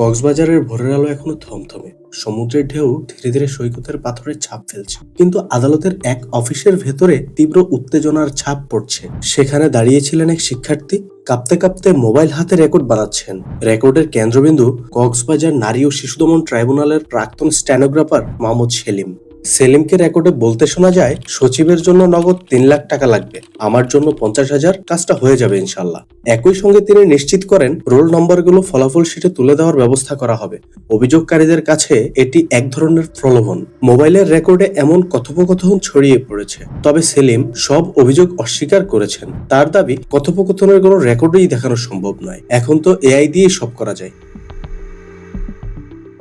কক্সবাজারের ভোরের আলো এখনও থমথমে। সমুদ্রের ঢেউ ধীরে ধীরে সৈকতের পাথরের ছাপ ফেলছে। কিন্তু আদালতের এক অফিসের ভেতরে তীব্র উত্তেজনার ছাপ পড়ছে। সেখানে দাঁড়িয়েছিলেন এক শিক্ষার্থী। কাঁপতে কাঁপতে মোবাইল হাতে রেকর্ড বানাচ্ছেন। রেকর্ডের কেন্দ্রবিন্দু কক্সবাজার নারী ও শিশু দমন ট্রাইব্যুনালের প্রাক্তন স্ট্যানোগ্রাফার মোহাম্মদ সেলিম। সেলিমকে রেকর্ডে বলতে শোনা যায়, সচিবের জন্য নগদ তিন লাখ টাকা লাগবে। আমার জন্য পঞ্চাশ হাজার, কাজটা হয়ে যাবে ইনশাল্লাহ। একই সঙ্গে তিনি নিশ্চিত করেন, রোল নম্বরগুলো ফলাফল শিটে তুলে দেওয়ার ব্যবস্থা করা হবে। অভিযোগকারীদের কাছে এটি এক ধরনের প্রলোভন। মোবাইলের রেকর্ডে এমন কথোপকথন ছড়িয়ে পড়েছে। তবে সেলিম সব অভিযোগ অস্বীকার করেছেন। তার দাবি, কথোপকথনের কোনো রেকর্ডেই দেখানো সম্ভব নয়। এখন তো এআই দিয়ে সব করা যায়।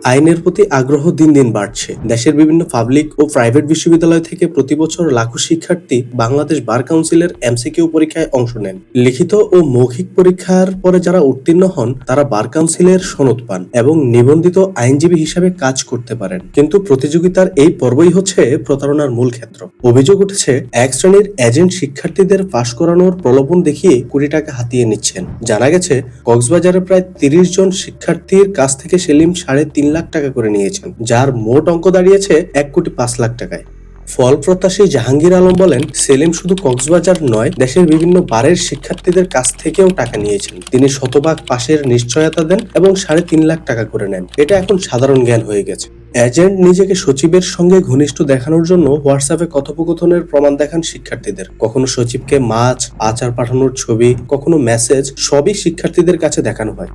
আইনের প্রতি আগ্রহ দিন দিন বাড়ছে। দেশের বিভিন্ন পাবলিক ও প্রাইভেট বিশ্ববিদ্যালয় থেকে প্রতি বছর লাখো শিক্ষার্থী বাংলাদেশ বার কাউন্সিলের এমসিকিউ পরীক্ষায় অংশ নেন। লিখিত ও মৌখিক পরীক্ষার পরে যারা উত্তীর্ণ হন, তারা বার কাউন্সিলের সনদ পান এবং নিবন্ধিত আইনজীবী হিসাবে কাজ করতে পারেন। কিন্তু প্রতিযোগিতার এই পর্বই হচ্ছে প্রতারণার মূল ক্ষেত্র। অভিযোগ উঠেছে, এক শ্রেণির এজেন্ট শিক্ষার্থীদের পাশ করানোর প্রলোভন দেখিয়ে কোটি টাকা হাতিয়ে নিচ্ছেন। জানা গেছে, কক্সবাজারে প্রায় তিরিশ জন শিক্ষার্থীর কাছ থেকে সেলিম সাড়ে তিন লাখ টাকা করে নিয়েছেন, যার মোট অঙ্ক দাঁড়িয়েছে এক কোটি পাঁচ লাখ টাকায়। ফল প্রত্যাশী জাহাঙ্গীর আলম বলেন, সেলিম শুধু কক্সবাজার নয়, দেশের বিভিন্ন বারের শিক্ষার্থীদের কাছ থেকেও টাকা নিয়েছেন। তিনি শতভাগ পাশের নিশ্চয়তা দেন এবং সাড়ে তিন লাখ টাকা করে নেন। এটা এখন সাধারণ জ্ঞান হয়ে গেছে। এজেন্ট নিজেকে সচিবের সঙ্গে ঘনিষ্ঠ দেখানোর জন্য হোয়াটসঅ্যাপে কথোপকথনের প্রমাণ দেখান শিক্ষার্থীদের। কখনো সচিবকে মাছ, আচার পাঠানোর ছবি, কখনো মেসেজ, সবই শিক্ষার্থীদের কাছে দেখানো হয়।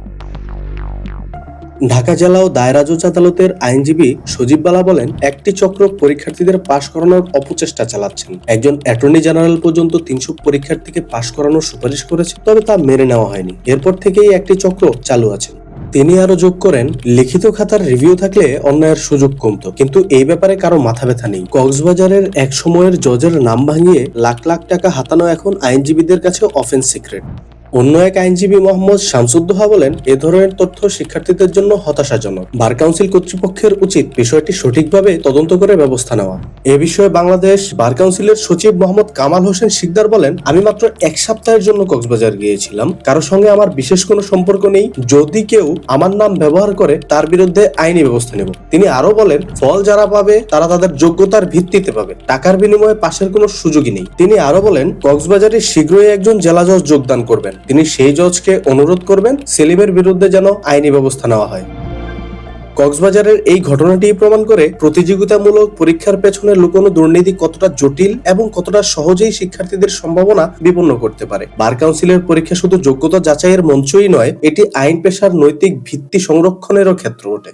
ঢাকা জেলা ও দায়রা জজ আদালতের আইনজীবী সজীব বালা বলেন, একটি চক্র পরীক্ষার্থীদের পাশ করানোর অপচেষ্টা চালাচ্ছেন। একজন অ্যাটর্নি জেনারেল পর্যন্ত তিনশো পরীক্ষার্থীকে পাশ করানোর সুপারিশ করেছে, তবে তা মেনে নেওয়া হয়নি। এরপর থেকেই একটি চক্র চালু আছে। তিনি আরও যোগ করেন, লিখিত খাতার রিভিউ থাকলে অন্যায়ের সুযোগ কমতো, কিন্তু এই ব্যাপারে কারও মাথা ব্যথা নেই। কক্সবাজারের এক সময়ের জজের নাম ভাঙিয়ে লাখ লাখ টাকা হাতানো এখন আইনজীবীদের কাছে অফেন্স সিক্রেট অন্য এক আইনজীবী মোহাম্মদ শামসুদ্দোহা বলেন, এ ধরনের তথ্য শিক্ষার্থীদের জন্য হতাশাজনক। বার কাউন্সিল কর্তৃপক্ষের উচিত বিষয়টি সঠিকভাবে তদন্ত করে ব্যবস্থা নেওয়া। এ বিষয়ে বাংলাদেশ বার কাউন্সিলের সচিব মোহাম্মদ কামাল হোসেন শিকদার বলেন, আমি মাত্র এক সপ্তাহের জন্য কক্সবাজার গিয়েছিলাম। কারও সঙ্গে আমার বিশেষ কোনো সম্পর্ক নেই। যদি কেউ আমার নাম ব্যবহার করে, তার বিরুদ্ধে আইনি ব্যবস্থা নেব। তিনি আরও বলেন, ফল যারা পাবে, তারা তাদের যোগ্যতার ভিত্তিতে পাবে। টাকার বিনিময়ে পাশের কোনো সুযোগই নেই। তিনি আরও বলেন, কক্সবাজারে শীঘ্রই একজন জেলা জজ যোগদান করবেন। তিনি সেই জজকে অনুরোধ করবেন সেলিমের বিরুদ্ধে যেন আইনি ব্যবস্থা নেওয়া হয়। কক্সবাজারের এই ঘটনাটি প্রমাণ করে প্রতিযোগিতামূলক পরীক্ষার পেছনে লুকোনো দুর্নীতি কতটা জটিল এবং কতটা সহজেই শিক্ষার্থীদের সম্ভাবনা বিপন্ন করতে পারে। বার কাউন্সিলের পরীক্ষা শুধু যোগ্যতা যাচাইয়ের মঞ্চই নয়, এটি আইন পেশার নৈতিক ভিত্তি সংরক্ষণেরও ক্ষেত্র বটে